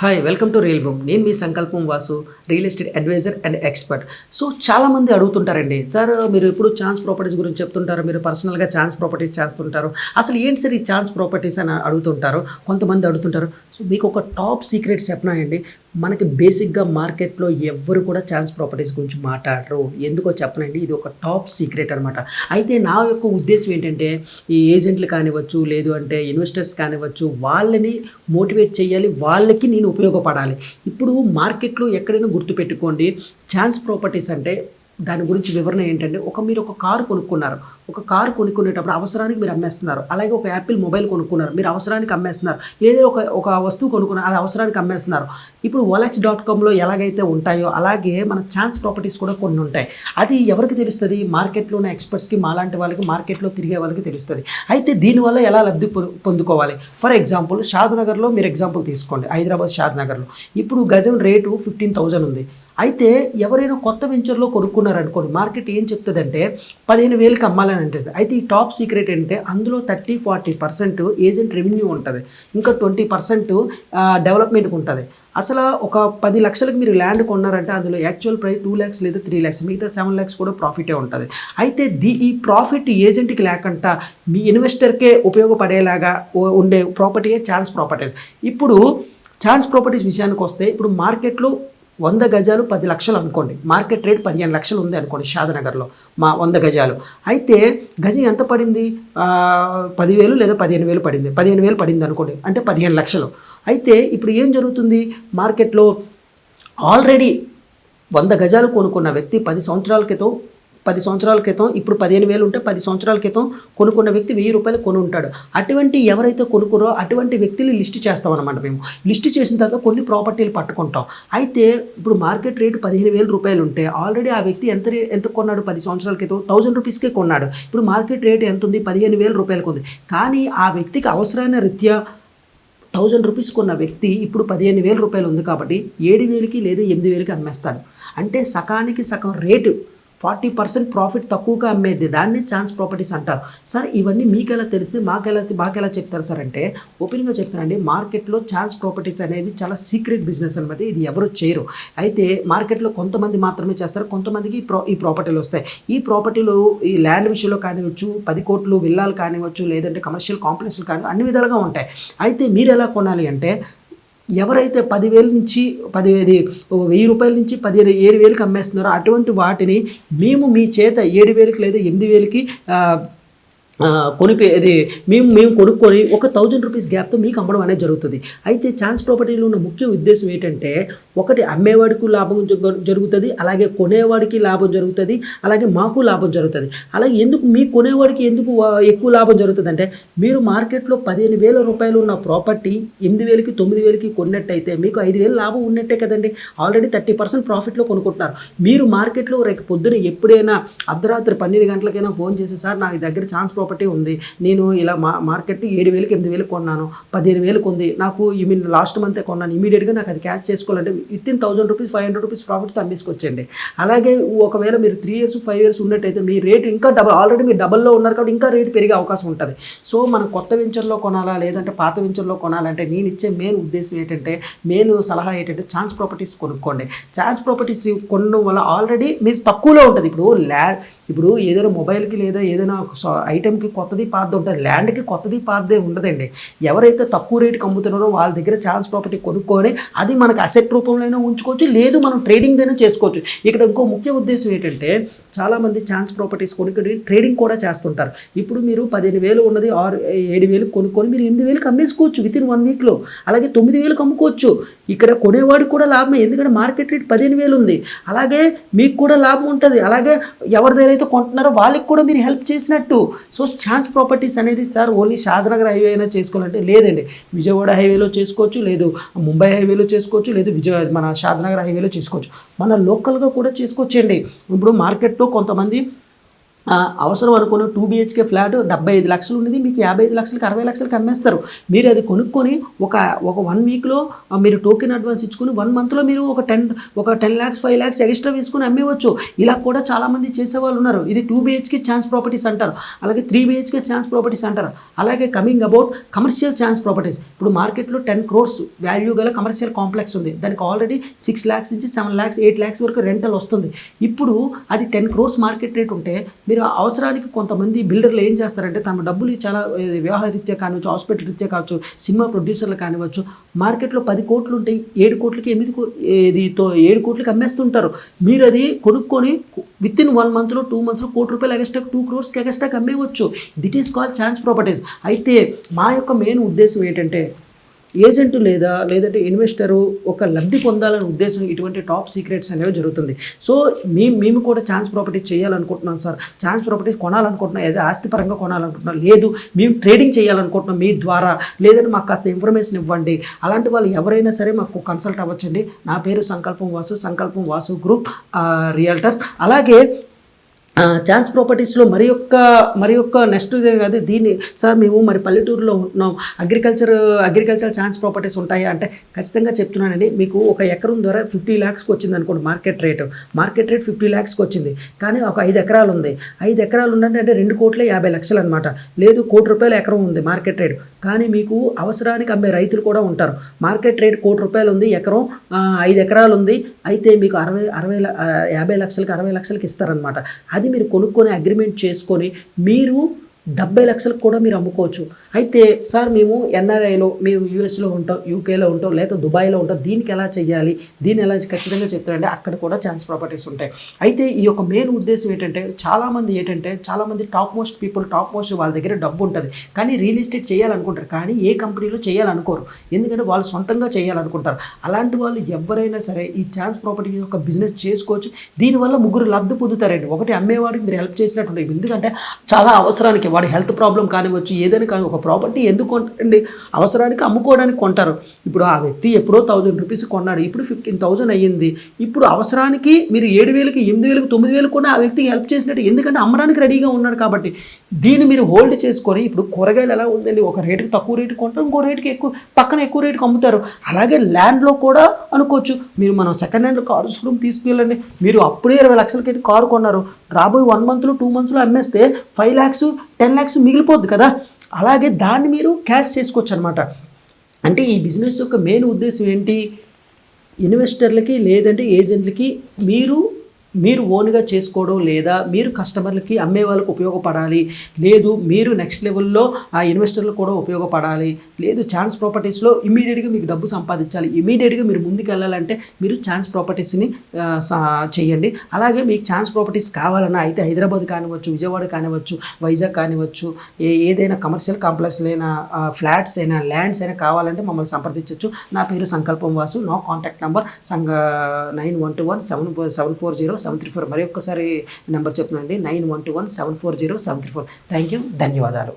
Hi welcome to real Bhoom నేను మీ Sankalpam Vasu real estate advisor and expert so చాలామంది అడుగుతుంటారండి sir మీరు ఎప్పుడు ఛాన్స్ ప్రాపర్టీస్ గురించి చెప్తుంటారు? మీరు పర్సనల్గా ఛాన్స్ ప్రాపర్టీస్ చేస్తుంటారు? అసలు ఏంటి సార్ ఈ ఛాన్స్ ప్రాపర్టీస్ అని అడుగుతుంటారు? కొంతమంది అడుగుతుంటారు సో మీకు ఒక టాప్ సీక్రెట్ చెప్పనాయండి మనకి బేసిక్గా మార్కెట్లో ఎవ్వరు కూడా ఛాన్స్ ప్రాపర్టీస్ గురించి మాట్లాడరు. ఎందుకో చెప్పనండి ఇది ఒక టాప్ సీక్రెట్ అనమాట అయితే నా యొక్క ఉద్దేశం ఏంటంటే ఈ ఏజెంట్లు కానివ్వచ్చు లేదు అంటే ఇన్వెస్టర్స్ కానివ్వచ్చు వాళ్ళని మోటివేట్ చేయాలి వాళ్ళకి నేను ఉపయోగపడాలి. ఇప్పుడు మార్కెట్లో ఎక్కడైనా గుర్తుపెట్టుకోండి ఛాన్స్ ప్రాపర్టీస్ అంటే దాని గురించి వివరణ ఏంటంటే ఒక మీరు ఒక కారు కొనుక్కున్నారు. ఒక కారు కొనుక్కునేటప్పుడు అవసరానికి మీరు అమ్మేస్తున్నారు. అలాగే ఒక యాపిల్ మొబైల్ కొనుక్కున్నారు. మీరు అవసరానికి అమ్మేస్తున్నారు. లేదా ఒక ఒక వస్తువు కొనుక్కున్నారు అది అవసరానికి అమ్మేస్తున్నారు. ఇప్పుడు ఓలెక్స్ డాట్ కామ్లో ఎలాగైతే ఉంటాయో అలాగే మన ఛాన్స్ ప్రాపర్టీస్ కూడా కొన్ని ఉంటాయి. అది ఎవరికి తెలుస్తుంది? మార్కెట్లో ఉన్న ఎక్స్పర్ట్స్కి మాలాంటి వాళ్ళకి మార్కెట్లో తిరిగే వాళ్ళకి తెలుస్తుంది. అయితే దీనివల్ల ఎలా లబ్ధి పొ- పొందుకోవాలి? ఫర్ ఎగ్జాంపుల్ షాద్ నగర్లో మీరు ఎగ్జాంపుల్ తీసుకోండి. హైదరాబాద్ షాద్ నగర్లో ఇప్పుడు గజం రేటు ఫిఫ్టీన్ థౌజండ్ ఉంది. అయితే ఎవరైనా కొత్త వెంచర్లో కొనుక్కున్నారనుకోండి మార్కెట్ ఏం చెప్తుందంటే పదిహేను వేలకి అమ్మాలని అంటే అయితే ఈ టాప్ సీక్రెట్ ఏంటంటే అందులో thirty forty percent agent revenue ఉంటుంది. ఇంకా ట్వంటీ పర్సెంట్ డెవలప్మెంట్కి ఉంటుంది. అసలు ఒక పది లక్షలకు మీరు ల్యాండ్ కొన్నారంటే అందులో యాక్చువల్ ప్రైస్ టూ ల్యాక్స్ లేదా త్రీ ల్యాక్స్ మిగతా సెవెన్ ల్యాక్స్ కూడా ప్రాఫిటే ఉంటుంది. అయితే ది ఈ ప్రాఫిట్ ఏజెంట్కి లేకుండా మీ ఇన్వెస్టర్కే ఉపయోగపడేలాగా ఉండే ప్రాపర్టీయే ఛాన్స్ ప్రాపర్టీస్. ఇప్పుడు ఛాన్స్ ప్రాపర్టీస్ విషయానికి వస్తే ఇప్పుడు మార్కెట్లో వంద గజాలు పది లక్షలు అనుకోండి. మార్కెట్ రేట్ పదిహేను లక్షలు ఉంది అనుకోండి షాదనగర్లో మా వంద గజాలు. అయితే గజం ఎంత పడింది? పదివేలు లేదా పదిహేను వేలు పడింది. పదిహేను వేలు పడింది అనుకోండి. అంటే పదిహేను లక్షలు. అయితే ఇప్పుడు ఏం జరుగుతుంది? మార్కెట్లో ఆల్రెడీ వంద గజాలు కొనుక్కున్న వ్యక్తి పది సంవత్సరాల క్రితం పది సంవత్సరాల క్రితం ఇప్పుడు పదిహేను వేలు ఉంటే పది సంవత్సరాల క్రితం కొనుక్కున్న వ్యక్తి వెయ్యి రూపాయలు కొని ఉంటాడు అటువంటి ఎవరైతే కొనుక్కురో అటువంటి వ్యక్తులు లిస్ట్ చేస్తాం అనమాట మేము. లిస్ట్ చేసిన తర్వాత కొన్ని ప్రాపర్టీలు పట్టుకుంటాం. అయితే ఇప్పుడు మార్కెట్ రేటు పదిహేను వేల రూపాయలు ఉంటే ఆల్రెడీ ఆ వ్యక్తి ఎంత ఎంత కొన్నాడు పది సంవత్సరాల క్రితం? థౌజండ్ రూపీస్కే కొన్నాడు. ఇప్పుడు మార్కెట్ రేటు ఎంత ఉంది పదిహేను వేల రూపాయలకు ఉంది. కానీ ఆ వ్యక్తికి అవసరమైన రీత్యా థౌజండ్ రూపీస్ కొన్న వ్యక్తి ఇప్పుడు పదిహేను వేల రూపాయలు ఉంది కాబట్టి ఏడు వేలకి లేదా ఎనిమిది వేలకి అమ్మేస్తాడు. అంటే సకానికి సగం రేటు ఫార్టీ పర్సెంట్ ప్రాఫిట్ తక్కువగా అమ్మేది. దాన్ని ఛాన్స్ ప్రాపర్టీస్ అంటారు. సార్ ఇవన్నీ మీకు ఎలా తెలిస్తే మాకు ఎలా చెప్తారు సార్ అంటే ఓపెన్గా చెప్తానండి మార్కెట్లో ఛాన్స్ ప్రాపర్టీస్ అనేవి చాలా సీక్రెట్ బిజినెస్ అనమాట ఇది ఎవరు చేయరు. అయితే మార్కెట్లో కొంతమంది మాత్రమే చేస్తారు. కొంతమందికి ఈ ప్రో ఈ ప్రాపర్టీలు వస్తాయి. ఈ ప్రాపర్టీలు ఈ ల్యాండ్ విషయంలో కానివచ్చు పది కోట్లు విల్లాలు కానివచ్చు లేదంటే కమర్షియల్ కాంప్లెక్స్లు కానీ అన్ని విధాలుగా ఉంటాయి. అయితే మీరు ఎలా కొనాలి అంటే ఎవరైతే పదివేల నుంచి పదివేది వెయ్యి రూపాయల నుంచి పదిహేను ఏడు వేలకి అమ్మేస్తున్నారో అటువంటి వాటిని మేము మీ చేత ఏడు వేలకి లేదా ఎనిమిది వేలకి కొనిపే ఇది మేము మేము కొనుక్కొని ఒక థౌజండ్ రూపీస్ గ్యాప్తో మీకు అమ్మడం అనేది జరుగుతుంది. అయితే ఛాన్స్ ప్రాపర్టీలో ఉన్న ముఖ్య ఉద్దేశం ఏంటంటే ఒకటి అమ్మేవాడికి లాభం జరుగుతుంది అలాగే కొనేవాడికి లాభం జరుగుతుంది అలాగే మాకు లాభం జరుగుతుంది. అలాగే ఎందుకు మీ కొనేవాడికి ఎందుకు ఎక్కువ లాభం జరుగుతుంది అంటే మీరు మార్కెట్లో పదిహేను వేల రూపాయలు ఉన్న ప్రాపర్టీ ఎనిమిది వేలకి తొమ్మిది వేలకి కొన్నట్టయితే మీకు ఐదు వేలు లాభం ఉన్నట్టే కదండి. ఆల్రెడీ థర్టీ పర్సెంట్ ప్రాఫిట్లో కొనుక్కుంటున్నారు. మీరు మార్కెట్లో రేపు పొద్దున ఎప్పుడైనా అర్ధరాత్రి పన్నెండు గంటలకైనా ఫోన్ చేసి సార్ నా దగ్గర ఛాన్స్ ప్రాపర్టీ ఉంది. నేను ఇలా మా మార్కెట్ ఏడు వేలకు ఎనిమిది వేలకు కొన్నాను. పదిహేను వేలకు ఉంది. నాకు ఈ మీన్ లాస్ట్ మంతే కొన్నాను. ఇమీడియట్గా నాకు అది క్యాష్ చేసుకోవాలంటే within thousand rupees five hundred rupees ప్రాఫిట్తో అమ్మేసుకొచ్చండి. అలాగే ఒకవేళ మీరు త్రీ ఇయర్స్ ఫైవ్ ఇయర్స్ ఉన్నట్టయితే మీ రేట్ ఇంకా డబల్ ఆల్రెడీ మీరు డబల్లో ఉన్నారు కాబట్టి ఇంకా రేట్ పెరిగే అవకాశం ఉంటుంది. సో మనం కొత్త వెంచర్లో కొనాలా లేదంటే పాత వెంచర్లో కొనాలంటే నేను ఇచ్చే మెయిన్ ఉద్దేశం ఏంటంటే మెయిన్ సలహా ఏంటంటే ఛాన్స్ ప్రాపర్టీస్ కొనుక్కోండి. ఛాన్స్ ప్రాపర్టీస్ కొనడం వల్ల ఆల్రెడీ మీకు తక్కువలో ఉంటుంది. ఇప్పుడు ల్యాండ్ ఇప్పుడు ఏదైనా మొబైల్కి లేదా ఏదైనా స- ఐటెంకి కొత్తది పాతది ఉంటుంది ల్యాండ్కి కొత్తది పాతదే ఉండదండి. ఎవరైతే తక్కువ రేటుకి అమ్ముతున్నారో వాళ్ళ దగ్గర ఛాన్స్ ప్రాపర్టీ కొనుక్కొని అది మనకు అసెట్ రూపంలోనే ఉంచుకోవచ్చు లేదు మనం ట్రేడింగ్ అయినా చేసుకోవచ్చు. ఇక్కడ ఇంకో ముఖ్య ఉద్దేశం ఏంటంటే చాలామంది ఛాన్స్ ప్రాపర్టీస్ కొనుక్కొని ట్రేడింగ్ కూడా చేస్తుంటారు. ఇప్పుడు మీరు పదిహేను వేలు ఉన్నది ఆరు ఏడు వేలు కొనుక్కొని మీరు ఎనిమిది వేలకు అమ్మేసుకోవచ్చు విత్ ఇన్ వన్ వీక్లో. అలాగే తొమ్మిది వేలకు అమ్ముకోవచ్చు. ఇక్కడ కొనేవాడికి కూడా లాభమే ఎందుకంటే మార్కెట్ రేట్ పదిహేను వేలు ఉంది. అలాగే మీకు కూడా లాభం ఉంటుంది. అలాగే ఎవరి దగ్గర అయితే కొంటున్నారో వాళ్ళకి కూడా మీరు హెల్ప్ చేసినట్టు. సో ఛాన్స్ ప్రాపర్టీస్ అనేది సార్ ఓన్లీ షాద్నగర్ హైవే అయినా చేసుకోవాలంటే లేదండి. విజయవాడ హైవేలో చేసుకోవచ్చు లేదు ముంబై హైవేలో చేసుకోవచ్చు లేదు విజయ మన షాద్నగర్ హైవేలో చేసుకోవచ్చు. మన లోకల్గా కూడా చేసుకోవచ్చండి. ఇప్పుడు మార్కెట్లో కొంతమంది అవసరం అనుకున్న టూ బిహెచ్కే ఫ్లాట్ డెబ్బై ఐదు లక్షలు ఉన్నది మీకు యాభై ఐదు లక్షలకి అరవై లక్షలకి అమ్మేస్తారు. మీరు అది కొనుక్కొని ఒక ఒక వన్ వీక్లో మీరు టోకెన్ అడ్వాన్స్ ఇచ్చుకొని వన్ మంత్లో మీరు ఒక టెన్ ఒక ten lakhs five lakhs extra వేసుకొని అమ్మేవచ్చు. ఇలా కూడా చాలామంది చేసేవాళ్ళు ఉన్నారు. ఇది టూ బిహెచ్కే ఛాన్స్ ప్రాపర్టీస్ అంటారు. అలాగే త్రీ బిహెచ్కే ఛాన్స్ ప్రాపర్టీస్ అంటారు. అలాగే coming about commercial chance properties ఇప్పుడు మార్కెట్లో టెన్ క్రోర్స్ వాల్యూ గల కమర్షియల్ కాంప్లెక్స్ ఉంది. దానికి ఆల్రెడీ సిక్స్ ల్యాక్స్ నుంచి సెవెన్ ల్యాక్స్ ఎయిట్ ల్యాక్స్ వరకు రెంటల్ వస్తుంది. ఇప్పుడు అది టెన్ క్రోర్స్ మార్కెట్ రేట్ ఉంటే మీరు అవసరానికి కొంతమంది బిల్డర్లు ఏం చేస్తారంటే తమ డబ్బులు చాలా ఇది కానివచ్చు హాస్పిటల్ రీత్యా కావచ్చు సినిమా ప్రొడ్యూసర్లు కానివచ్చు మార్కెట్లో పది కోట్లు ఉంటాయి ఏడు కోట్లకి ఎనిమిది కో ఇది తో ఏడు కోట్లకి అమ్మేస్తుంటారు. మీరు అది కొనుక్కొని విత్ ఇన్ వన్ మంత్లో టూ మంత్స్లో కోటి రూపాయలు ఎగస్ట్రా టూ క్రోర్స్కి ఎగస్ట్రాకి అమ్మేయవచ్చు. That is call chance properties అయితే మా యొక్క మెయిన్ ఉద్దేశం ఏంటంటే ఏజెంట్ లేదా లేదంటే ఇన్వెస్టరు ఒక లబ్ధి పొందాలనే ఉద్దేశం ఇటువంటి టాప్ సీక్రెట్స్ అనేవి జరుగుతుంది. సో మేము మేము కూడా ఛాన్స్ ప్రాపర్టీ చేయాలనుకుంటున్నాం సార్. ఛాన్స్ ప్రాపర్టీ కొనాలనుకుంటున్నాం యాజ్ ఆస్తిపరంగా కొనాలనుకుంటున్నాం. లేదు మేము ట్రేడింగ్ చేయాలనుకుంటున్నాం మీ ద్వారా. లేదంటే మాకు కాస్త ఇన్ఫర్మేషన్ ఇవ్వండి. అలాంటి వాళ్ళు ఎవరైనా సరే మాకు కన్సల్ట్ అవ్వచ్చండి. నా పేరు సంకల్పం వాసు సంకల్పం వాసు గ్రూప్ రియల్టర్స్. అలాగే ఛాన్స్ ప్రాపర్టీస్లో మరి యొక్క మరి యొక్క నెక్స్ట్ ఇదే కాదు దీన్ని సార్ మేము మరి పల్లెటూరులో ఉంటున్నాం అగ్రికల్చర్ అగ్రికల్చర్ ఛాన్స్ ప్రాపర్టీస్ ఉంటాయా అంటే ఖచ్చితంగా చెప్తున్నానండి. మీకు ఒక ఎకరం ద్వారా ఫిఫ్టీ ల్యాక్స్కి వచ్చింది అనుకోండి market rate market rate fifty ల్యాక్స్కి వచ్చింది. కానీ ఒక ఐదు ఎకరాలు ఉంది. ఐదు ఎకరాలు ఉందంటే అంటే రెండు కోట్ల యాభై లక్షలు అనమాట లేదు కోటి రూపాయల ఎకరం ఉంది మార్కెట్ రేట్ కానీ మీకు అవసరానికి అమ్మే రైతులు కూడా ఉంటారు. మార్కెట్ రేట్ కోటి రూపాయలు ఉంది ఎకరం ఐదు ఎకరాలు ఉంది. అయితే మీకు అరవై అరవై యాభై లక్షలకి అరవై లక్షలకి ఇస్తారనమాట అది మీరు కొనుక్కొని అగ్రిమెంట్ చేసుకొని మీరు డెబ్బై లక్షలకు కూడా మీరు అమ్ముకోవచ్చు. అయితే సార్ మేము ఎన్ఆర్ఐలో మేము యూఎస్లో ఉంటాం యూకేలో ఉంటాం లేదా దుబాయ్లో ఉంటాం. దీనికి ఎలా చేయాలి? దీన్ని ఎలా ఖచ్చితంగా చెప్తారంటే అక్కడ కూడా ఛాన్స్ ప్రాపర్టీస్ ఉంటాయి. అయితే ఈ యొక్క మెయిన్ ఉద్దేశం ఏంటంటే చాలామంది ఏంటంటే చాలామంది top most people top most వాళ్ళ దగ్గర డబ్బు ఉంటుంది. కానీ రియల్ ఎస్టేట్ చేయాలనుకుంటారు. కానీ ఏ కంపెనీలో చేయాలనుకోరు. ఎందుకంటే వాళ్ళు సొంతంగా చేయాలనుకుంటారు. అలాంటి వాళ్ళు ఎవరైనా సరే ఈ ఛాన్స్ ప్రాపర్టీ యొక్క బిజినెస్ చేసుకోవచ్చు. దీనివల్ల ముగ్గురు లబ్ధి పొందుతారండి. ఒకటి అమ్మేవాడికి మీరు హెల్ప్ చేసినట్టు ఎందుకంటే చాలా అవసరానికి వాడి హెల్త్ ప్రాబ్లం కానివచ్చు ఏదైనా కానీ ఒక ప్రాపర్టీ ఎందుకు కొంటండి అవసరానికి అమ్ముకోవడానికి కొంటారు. ఇప్పుడు ఆ వ్యక్తి ఎప్పుడో థౌజండ్ రూపీస్ కొన్నాడు ఇప్పుడు ఫిఫ్టీన్ థౌజండ్ అయ్యింది. ఇప్పుడు అవసరానికి మీరు ఏడు వేలకి ఎనిమిది వేలకు తొమ్మిది వేలకు కూడా ఆ వ్యక్తికి హెల్ప్ చేసినట్టు ఎందుకంటే అమ్మడానికి రెడీగా ఉన్నాడు కాబట్టి. దీన్ని మీరు హోల్డ్ చేసుకొని ఇప్పుడు కూరగాయలు ఎలా ఉందండి? ఒక రేటుకి తక్కువ రేటు కొంటారు ఇంకో రేటుకి ఎక్కువ పక్కన ఎక్కువ రేటుకి అమ్ముతారు. అలాగే ల్యాండ్లో కూడా అనుకోవచ్చు. మీరు మనం సెకండ్ హ్యాండ్ కారు షోరూమ్ తీసుకెళ్ళండి. మీరు అప్పుడే ఇరవై లక్షలకి కారు కొన్నారు. రాబోయే వన్ మంత్లో టూ మంత్స్లో అమ్మేస్తే ఫైవ్ ల్యాక్స్ టెన్ ల్యాక్స్ మిగిలిపోద్ది కదా. అలాగే దాన్ని మీరు క్యాష్ చేసుకోవచ్చు అనమాట అంటే ఈ బిజినెస్ యొక్క మెయిన్ ఉద్దేశం ఏంటి? ఇన్వెస్టర్లకి లేదంటే ఏజెంట్లకి మీరు మీరు ఓన్గా చేసుకోవడం లేదా మీరు కస్టమర్లకి అమ్మే వాళ్ళకి ఉపయోగపడాలి. లేదు మీరు నెక్స్ట్ లెవెల్లో ఆ ఇన్వెస్టర్లు కూడా ఉపయోగపడాలి. లేదు ఛాన్స్ ప్రాపర్టీస్లో ఇమీడియట్గా మీకు డబ్బు సంపాదించాలి. ఇమీడియట్గా మీరు ముందుకు వెళ్ళాలంటే మీరు ఛాన్స్ ప్రాపర్టీస్ని చేయండి. అలాగే మీకు ఛాన్స్ ప్రాపర్టీస్ కావాలన్నా అయితే హైదరాబాద్ కానివచ్చు విజయవాడ కానివచ్చు వైజాగ్ కానివచ్చు ఏ ఏదైనా కమర్షియల్ కాంప్లెక్స్ అయినా ఫ్లాట్స్ అయినా ల్యాండ్స్ అయినా కావాలంటే మమ్మల్ని సంప్రదించవచ్చు నా పేరు సంకల్పం వాసు. నా కాంటాక్ట్ నెంబర్ సంగ nine one two one seven four seven four zero seven three four మరి ఒక్కసారి number చెప్తున్నాండి nine one two one seven four zero seven three four. Thank you. ధన్యవాదాలు.